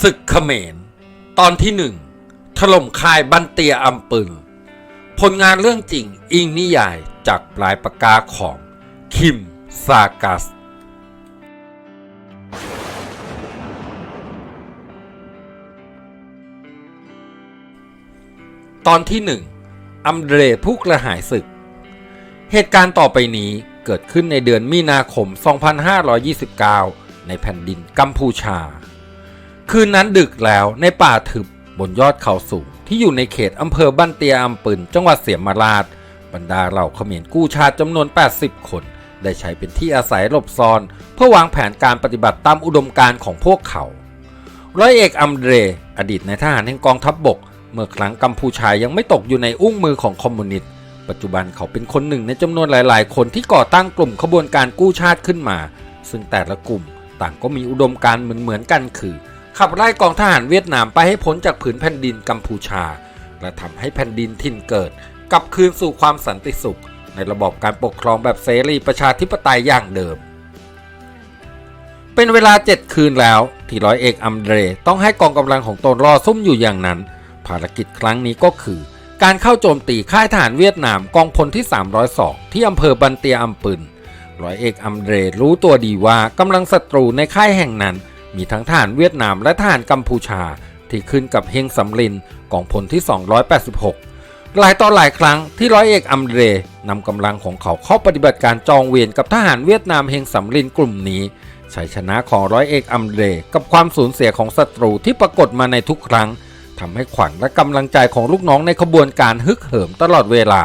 ศึกเขมร ตอนที่หนึ่งถล่มค่ายบันเตียอัมปึงผลงานเรื่องจริงอิงนิยายจากปลายปากกาของคิมซากัส ตอนที่หนึ่งอัมเดรผู้กระหายศึก เหตุการณ์ต่อไปนี้เกิดขึ้นในเดือนมีนาคม 2529 ในแผ่นดินกัมพูชา คืนนั้นดึกแล้วในป่าทึบบนยอดเขาสูง ที่อยู่ในเขตอำเภอบ้านเตียอำปืนจังหวัดเสียมราช บรรดาเหล่าเขมรกู้ชาติจำนวน 80 คน ได้ใช้เป็นที่อาศัยหลบซ่อน เพื่อวางแผนการปฏิบัติตามอุดมการณ์ของพวกเขาร้อยเอกอัมเดร อดีตนายทหารแห่งกองทัพบบก เมื่อครั้งกัมพูชายังไม่ตกอยู่ในอุ้งมือของคอมมิวนิสต์ปัจจุบันเขาเป็นคนหนึ่งในจำนวนหลาย ๆ คนที่ก่อตั้งกลุ่มขบวนการกู้ชาติขึ้นมา ซึ่งแต่ละกลุ่มต่างก็มีอุดมการณ์เหมือนๆกันคือ ขับไล่กองทหารเวียดนามไปให้พ้นจากผืนแผ่นดินกัมพูชา และทำให้แผ่นดินถิ่นเกิด กลับคืนสู่ความสันติสุข ในระบบการปกครองแบบเสรีประชาธิปไตยอย่างเดิม เป็นเวลา 7 คืนแล้ว ที่ร้อยเอกอัมเดรต้องให้กองกำลังของตนรอซุ่มอยู่อย่างนั้น ภารกิจครั้งนี้ก็คือ การเข้าโจมตีค่ายทหารเวียดนามกองพลที่ 302 ที่อำเภอบันเตียอัมปืนร้อยเอกอัมเดรรู้ตัวดีว่ากำลังศัตรูในค่ายแห่งนั้น มีทั้งทหารเวียดนามและทหารกัมพูชา ที่ขึ้นกับเฮงสำลินกองพลที่ 286 หลายต่อหลายครั้งที่ร้อยเอกอัมเรนำกำลังของเขาเข้าปฏิบัติการจองเวรกับทหารเวียดนามเฮงสำลินกลุ่มนี้ชัยชนะของร้อยเอกอัมเรกับความสูญเสียของศัตรูที่ปรากฏมาในทุกครั้งทำให้ขวัญและกำลังใจของลูกน้องในขบวนการฮึกเหิมตลอดเวลา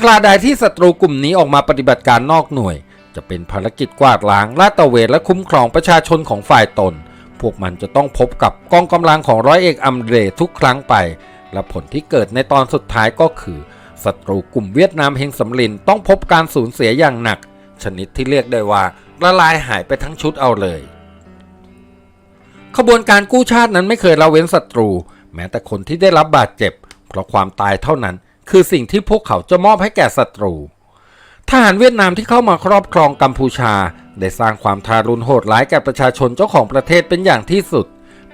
คราใดที่ศัตรูกลุ่มนี้ออกมาปฏิบัติการนอกหน่วย จะเป็นภารกิจกวาดล้างลาดตระเวนและคุ้มครองประชาชนของฝ่ายตน พวกมันจะต้องพบกับกองกำลังของร้อยเอกอัมเดรทุกครั้งไป และผลที่เกิดในตอนสุดท้ายก็คือศัตรูกลุ่มเวียดนามเฮงสำลินต้องพบการสูญเสียอย่างหนัก ชนิดที่เรียกได้ว่าละลายหายไปทั้งชุดเอาเลย ขบวนการกู้ชาตินั้นไม่เคยละเว้นศัตรู แม้แต่คนที่ได้รับบาดเจ็บ เพราะความตายเท่านั้น คือสิ่งที่พวกเขาจะมอบให้แก่ศัตรู ทหารเวียดนามที่เข้ามาครอบครองกัมพูชา ได้สร้างความทารุณโหดร้ายแก่ประชาชนเจ้าของประเทศเป็นอย่างที่สุด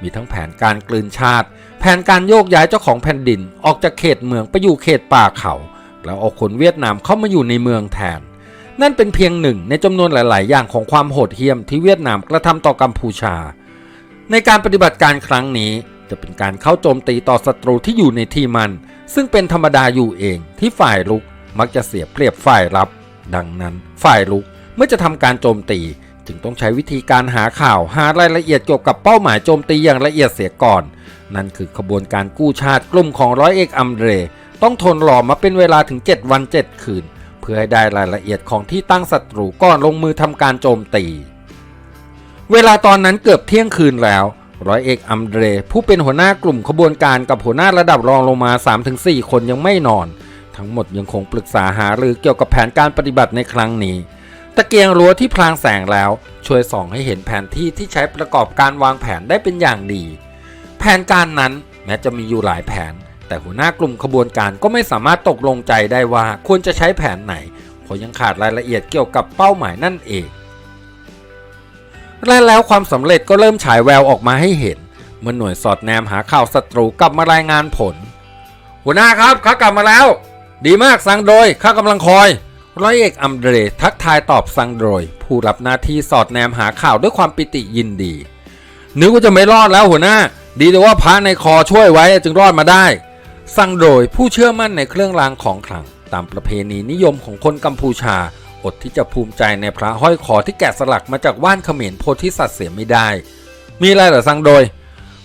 มีทั้งแผนการกลืนชาติ แผนการโยกย้ายเจ้าของแผ่นดิน ออกจากเขตเมืองไปอยู่เขตป่าเขา แล้วเอาคนเวียดนามเข้ามาอยู่ในเมืองแทน นั่นเป็นเพียงหนึ่งในจำนวนหลาย ๆ อย่างของความโหดเหี้ยมที่เวียดนามกระทำต่อกัมพูชา ในการปฏิบัติการครั้งนี้จะเป็นการเข้าโจมตีต่อศัตรูที่อยู่ในที่มัน ซึ่งเป็นธรรมดาอยู่เองที่ฝ่ายลุกมักจะเสียเปรียบฝ่ายรับ ดังนั้นฝ่ายลุกเมื่อจะทำการโจมตีจึงต้องใช้วิธีการหาข่าวหารายละเอียดเกี่ยวกับเป้าหมายโจมตีอย่างละเอียดเสียก่อน นั่นคือขบวนการกู้ชาติกลุ่มของร้อยเอกอัมเร ต้องทนรอมาเป็นเวลาถึง 7 วัน 7 คืน เพื่อให้ได้รายละเอียดของที่ตั้งศัตรูก่อนลงมือทำการโจมตี เวลาตอนนั้นเกือบเที่ยงคืนแล้ว ร้อยเอกอัมเดรผู้เป็นหัวหน้ากลุ่มขบวนการกับหัวหน้าระดับรองลงมา 3-4 คนยังไม่นอน ทั้งหมดยังคงปรึกษาหารือเกี่ยวกับแผนการปฏิบัติในครั้งนี้ ตะเกียงรั้วที่พลางแสงแล้ว ช่วยส่องให้เห็นแผนที่ที่ใช้ประกอบการวางแผนได้เป็นอย่างดี แผนการนั้นแม้จะมีอยู่หลายแผน แต่หัวหน้ากลุ่มขบวนการก็ไม่สามารถตกลงใจได้ว่าควรจะใช้แผนไหนเพราะยังขาดรายละเอียดเกี่ยวกับเป้าหมายนั่นเองและแล้วความสำเร็จก็เริ่มฉายแววออกมาให้เห็น เมื่อหน่วยสอดแนมหาข่าวศัตรูกลับมารายงานผล หัวหน้าครับข้ากลับมาแล้ว ดีมากสั่งโดยข้ากำลังคอย ร้อยเอกอัมเดรทักทายตอบสั่งโดย ผู้รับหน้าที่สอดแนมหาข่าวด้วยความปิติยินดี นึกว่าจะไม่รอดแล้วหัวหน้า ดีแต่ว่าพระในคอช่วยไว้จึงรอดมาได้ สั่งโดยผู้เชื่อมั่นในเครื่องรางของขลัง ตามประเพณีนิยมของคนกัมพูชา อดที่จะภูมิใจในพระห้อยคอที่แกะสลักมาจากว่านเขมรโพธิสัตว์เสียไม่ได้ มีอะไรเหรอสั่งโดย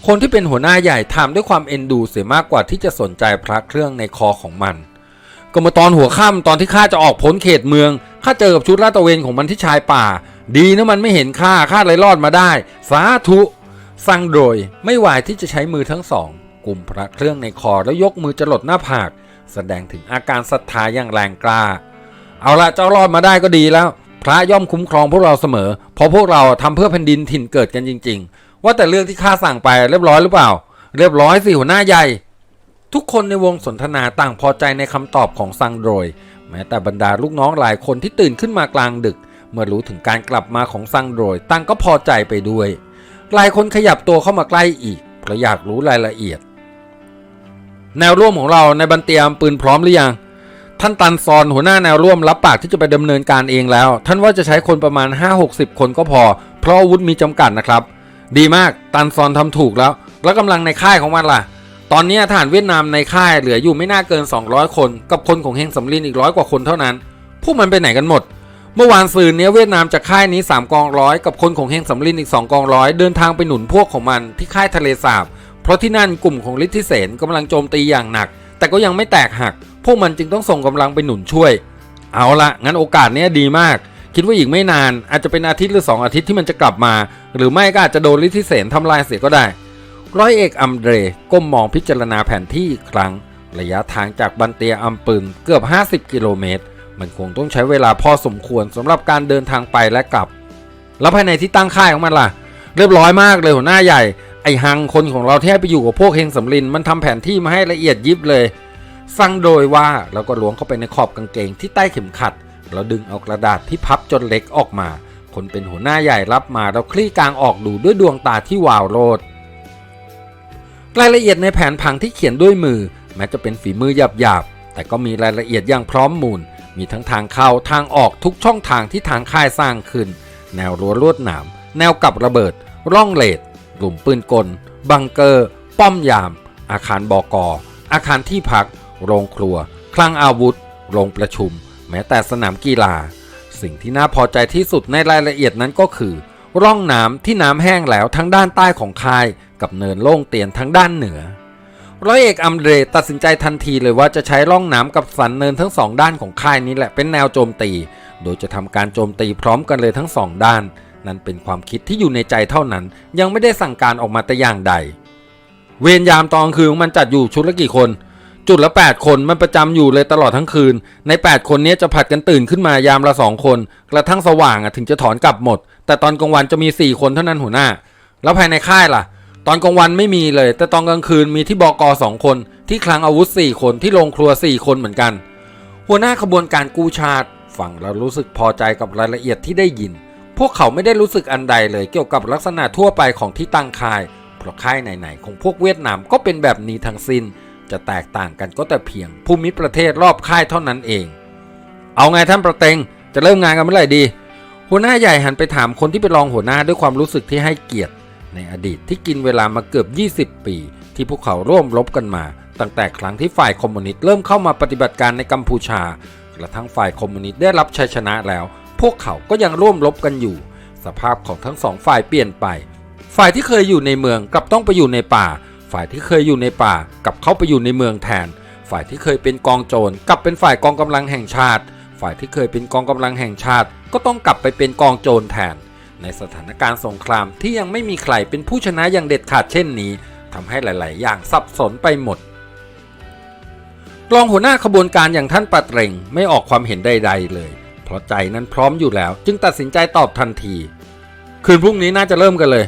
คนที่เป็นหัวหน้าใหญ่ถามด้วยความเอ็นดูเสียมากกว่าที่จะสนใจพระเครื่องในคอของมัน ก็มาตอนหัวค่ำตอนที่ข้าจะออกพ้นเขตเมืองข้าเจอกับชุดลาดตระเวนของมันที่ชายป่า ดีนะมันไม่เห็นข้าข้าเลยรอดมาได้ สาธุสั่งโดยไม่ไหวที่จะใช้มือทั้งสองกลุ่มพระเครื่องในคอแล้วยกมือจะหลดหน้าผาก แสดงถึงอาการศรัทธาอย่างแรงกล้า เอาละเจ้ารอดมาได้ก็ดีแล้ว พระย่อมคุ้มครองพวกเราเสมอ เพราะพวกเราทำเพื่อแผ่นดินถิ่นเกิดกันจริง ๆ ว่าแต่เรื่องที่ข้าสั่งไปเรียบร้อยหรือเปล่า เรียบร้อยสิหัวหน้าใหญ่ ทุกคนในวงสนทนาต่างพอใจในคำตอบของซังโดย แม้แต่บรรดาลูกน้องหลายคนที่ตื่นขึ้นมากลางดึก เมื่อรู้ถึงการกลับมาของซังโดยต่างก็พอใจไปด้วยหลายคนขยับตัวเข้ามาใกล้อีกเพราะอยากรู้รายละเอียด แนวร่วมของเราในบันเตียมปืนพร้อมหรือยังท่านตันซอนหัวหน้าแนวร่วมรับปากที่จะไปดำเนินการเองแล้ว ท่านว่าจะใช้คนประมาณ 5-60 คนก็พอ เพราะอาวุธมีจำกัดนะครับ ดีมากตันซอนทำถูกแล้ว แล้วกำลังในค่ายของมันล่ะ ตอนนี้ทหารเวียดนามในค่ายเหลืออยู่ไม่น่าเกิน 200 คน กับคนของเฮงสำลินอีกร้อยกว่าคนเท่านั้น พวกมันไปไหนกันหมด เมื่อวานซืนเนี้ยเวียดนามจากค่ายนี้ 3 กองร้อยกับคนของเฮงสำลินอีก 2 กองร้อยเดินทางไปหนุนพวกของมันที่ค่ายทะเลสาบ เพราะที่นั่นกลุ่มของฤทธิเสนกำลังโจมตีอย่างหนัก แต่ก็ยังไม่แตกหัก พวกมันจึงต้องส่งกำลังไปหนุนช่วย เอาละงั้นโอกาสเนี้ยดีมากคิดว่าอีกไม่นานอาจจะเป็นอาทิตย์หรือ 2 อาทิตย์ที่มันจะกลับมา หรือไม่ก็อาจจะโดนฤทธิเสนทำลายเสียก็ได้ ร้อยเอกอัมเดรก้มมองพิจารณาแผนที่อีกครั้ง ระยะทางจากบันเตียอัมปึงเกือบ 50 กิโลเมตร มันคงต้องใช้เวลาพอสมควรสำหรับการเดินทางไปและกลับ แล้วภายในที่ตั้งค่ายของมันล่ะ เรียบร้อยมากเลยหัวหน้าใหญ่ ไอฮังคนของเราที่ให้ไปอยู่กับพวกเฮงสำลินมันทำแผนที่มาให้ละเอียดยิบเลยสั่งโดยว่าแล้วก็ล้วงเข้าไปในขอบกางเกงที่ใต้เข็มขัดแล้วดึงเอากระดาษที่พับจนเล็กออกมา คนเป็นหัวหน้าใหญ่รับมาแล้วคลี่กลางออกดูด้วยดวงตาที่วาวโรด รายละเอียดในแผนผังที่เขียนด้วยมือ แม้จะเป็นฝีมือหยาบๆ แต่ก็มีรายละเอียดอย่างพร้อมมูล มีทั้งทางเข้าทางออกทุกช่องทางที่ทางค่ายสร้างขึ้น แนวรั้วลวดหนาม แนวกับระเบิด ร่องเลดหลุมปืนกล บังเกอร์ ป้อมยาม อาคารบอกออาคารที่พัก โรงครัว คลังอาวุธ โรงประชุม แม้แต่สนามกีฬา สิ่งที่น่าพอใจที่สุดในรายละเอียดนั้นก็คือ ร่องน้ำที่น้ำแห้งแล้วทั้งด้านใต้ของค่าย กับเนินโล่งเตียนทั้งด้านเหนือ ร้อยเอกอัมเดรตัดสินใจทันทีเลยว่าจะใช้ร่องน้ำกับสันเนินทั้งสองด้านของค่ายนี้แหละเป็นแนวโจมตี โดยจะทำการโจมตีพร้อมกันเลยทั้งสองด้าน นั่นเป็นความคิดที่อยู่ในใจเท่านั้น ยังไม่ได้สั่งการออกมาแต่อย่างใด เวรยามตอนกลางคืนมันจัดอยู่ชุดละกี่คน จุดละ 8 คนมันประจำอยู่เลยตลอดทั้งคืน ใน 8 คนนี้จะผัดกันตื่นขึ้นมายามละ2คนกระทั่งสว่างอะถึงจะถอนกลับหมด แต่ตอนกลางวันจะมี 4 คนเท่านั้นหัวหน้า แล้วภายในค่ายล่ะ ตอนกลางวันไม่มีเลย แต่ตอนกลางคืนมีที่บกสองคน ที่คลังอาวุธ 4 คนที่โรงครัว 4 คนเหมือนกัน หัวหน้าขบวนการกู้ชาติฟังแล้วรู้สึกพอใจกับรายละเอียดที่ได้ยิน พวกเขาไม่ได้รู้สึกอันใดเลยเกี่ยวกับลักษณะทั่วไปของที่ตั้งค่าย เพราะค่ายไหนๆของพวกเวียดนามก็เป็นแบบนี้ทั้งสิ้น จะแตกต่างกันก็แต่เพียงภูมิประเทศรอบค่ายเท่านั้นเอง เอาไงท่านประเตงจะเริ่มงานกันเมื่อไหร่ดี หัวหน้าใหญ่หันไปถามคนที่เป็นรองหัวหน้าด้วยความรู้สึกที่ให้เกียรติ ในอดีตที่กินเวลามาเกือบ 20 ปี ที่พวกเขาร่วมรบกันมา ตั้งแต่ครั้งที่ฝ่ายคอมมิวนิสต์เริ่มเข้ามาปฏิบัติการในกัมพูชากระทั่งฝ่ายคอมมิวนิสต์ได้รับชัยชนะแล้ว พวกเขาก็ยังร่วมรบกันอยู่ สภาพของทั้งสองฝ่ายเปลี่ยนไป ฝ่ายที่เคยอยู่ในเมืองกลับต้องไปอยู่ในป่า ฝ่ายที่เคยอยู่ในป่ากลับเข้าไปอยู่ในเมืองแทน ฝ่ายที่เคยเป็นกองโจรกลับเป็นฝ่ายกองกำลังแห่งชาติ ฝ่ายที่เคยเป็นกองกำลังแห่งชาติ ก็ต้องกลับไปเป็นกองโจรแทน ในสถานการณ์สงครามที่ยังไม่มีใครเป็นผู้ชนะอย่างเด็ดขาดเช่นนี้ทำให้หลาย ๆ อย่างสับสนไปหมด รองหัวหน้าขบวนการอย่างท่านปัดเรงไม่ออกความเห็นใด ๆ เลย เพราะใจนั้นพร้อมอยู่แล้ว จึงตัดสินใจตอบทันที คืนพรุ่งนี้น่าจะเริ่มกันเลย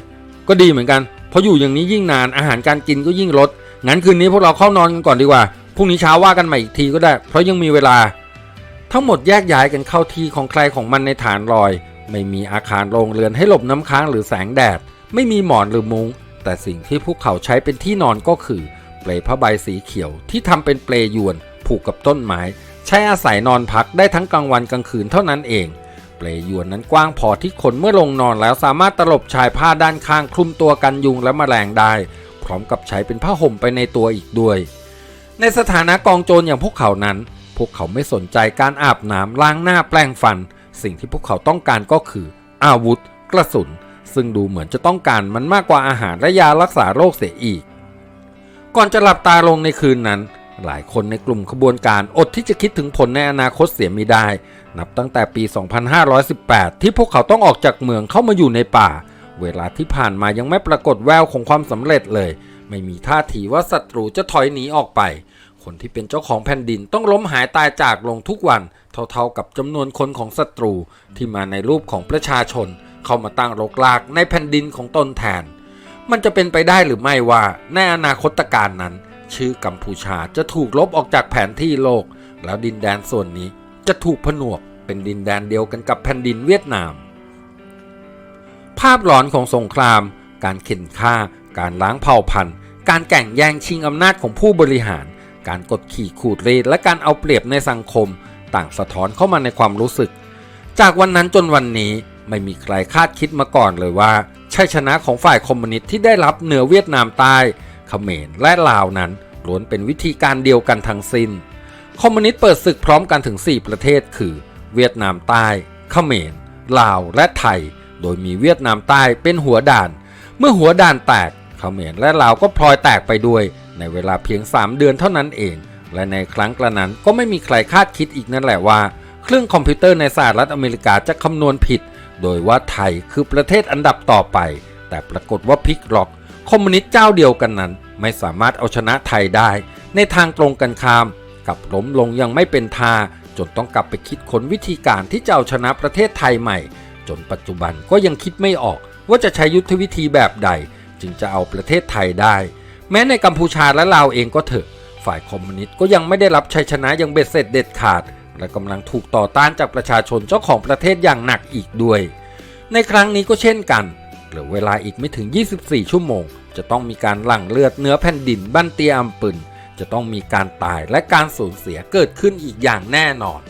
ก็ดีเหมือนกัน เพราะอยู่อย่างนี้ยิ่งนานอาหารการกินก็ยิ่งลด งั้นคืนนี้พวกเราเข้านอนกันก่อนดีกว่า พรุ่งนี้เช้าว่ากันใหม่อีกทีก็ได้ เพราะยังมีเวลา ทั้งหมดแยกย้ายกันเข้าที่ของใครของมันในฐานลอย ไม่มีอาคารโรงเรือนให้หลบน้ำค้างหรือแสงแดด ไม่มีหมอนหรือมุง้ง แต่สิ่งที่พวกเขาใช้เป็นที่นอนก็คือ เปลผ้าใบสีเขียวที่ทำเป็นเปลยวน ผูกกับต้นไม้ ใช้อาศัยนอนพักได้ทั้งกลางวันกลางคืนเท่านั้นเอง เปลยวนนั้นกว้างพอที่คนเมื่อลงนอนแล้วสามารถตลบชายผ้าด้านข้างคลุมตัวกันยุงและแมลงได้ พร้อมกับใช้เป็นผ้าห่มไปในตัวอีกด้วย ในสถานะกองโจรอย่างพวกเขานั้น พวกเขาไม่สนใจการอาบน้ำล้างหน้าแปลงฟัน สิ่งที่พวกเขาต้องการก็คือ อาวุธ กระสุน ซึ่งดูเหมือนจะต้องการมันมากกว่าอาหารและยารักษาโรคเสียอีก ก่อนจะหลับตาลงในคืนนั้น หลายคนในกลุ่มขบวนการอดที่จะคิดถึงผลในอนาคตเสียไม่ได้ นับตั้งแต่ปี 2518 ที่พวกเขาต้องออกจากเมืองเข้ามาอยู่ในป่า เวลาที่ผ่านมายังไม่ปรากฏแววของความสำเร็จเลย ไม่มีท่าทีว่าศัตรูจะถอยหนีออกไปคนที่เป็นเจ้าของแผ่นดินต้องล้มหายตายจากลงทุกวัน เท่าๆกับจำนวนคนของศัตรูที่มาในรูปของประชาชน เข้ามาตั้งรกรากในแผ่นดินของตนแทน มันจะเป็นไปได้หรือไม่ว่าในอนาคตการนั้น ชื่อกัมพูชาจะถูกลบออกจากแผนที่โลก แล้วดินแดนส่วนนี้จะถูกผนวกเป็นดินแดนเดียวกันกับแผ่นดินเวียดนาม ภาพหลอนของสงคราม การเข็นฆ่า การล้างเผ่าพันธุ์ การแก่งแย่งชิงอำนาจของผู้บริหาร การกดขี่ขูดรีดและการเอาเปรียบในสังคม ต่างสะท้อนเข้ามาในความรู้สึก จากวันนั้นจนวันนี้ไม่มีใครคาดคิดมาก่อนเลยว่าชัยชนะของฝ่ายคอมมิวนิสต์ที่ได้รับเหนือเวียดนามใต้เขมรและลาวนั้นล้วนเป็นวิธีการเดียวกันทั้งสิ้น คอมมิวนิสต์เปิดศึกพร้อมกันถึง 4 ประเทศคือ เวียดนามใต้เขมรลาวและไทย โดยมีเวียดนามใต้เป็นหัวด่าน เมื่อหัวด่านแตกเขมรและลาวก็พลอยแตกไปด้วย ในเวลาเพียง 3 เดือนเท่านั้นเอง และในครั้งกระนั้นก็ไม่มีใครคาดคิดอีกนั่นแหละว่า เครื่องคอมพิวเตอร์ในสหรัฐอเมริกาจะคำนวณผิด โดยว่าไทยคือประเทศอันดับต่อไป แต่ปรากฏว่าพลิกล็อกคอมมิวนิสต์เจ้าเดียวกันนั้น ไม่สามารถเอาชนะไทยได้ ในทางตรงกันข้ามกลับล้มลงยังไม่เป็นท่าจนต้องกลับไปคิดค้นวิธีการที่จะเอาชนะประเทศไทยใหม่ จนปัจจุบันก็ยังคิดไม่ออกว่าจะใช้ยุทธวิธีแบบใด จึงจะเอาประเทศไทยได้ แม้ในกัมพูชาและลาวเองก็เถอะ ฝ่ายคอมมิวนิสต์ก็ยังไม่ได้รับชัยชนะอย่างเบ็ดเสร็จเด็ดขาด และกำลังถูกต่อต้านจากประชาชนเจ้าของประเทศอย่างหนักอีกด้วย ในครั้งนี้ก็เช่นกันเหลือเวลาอีกไม่ถึง 24 ชั่วโมง จะต้องมีการหลั่งเลือดเนื้อแผ่นดินบ้านเตียอัมปึนจะต้องมีการตายและการสูญเสียเกิดขึ้นอีกอย่างแน่นอน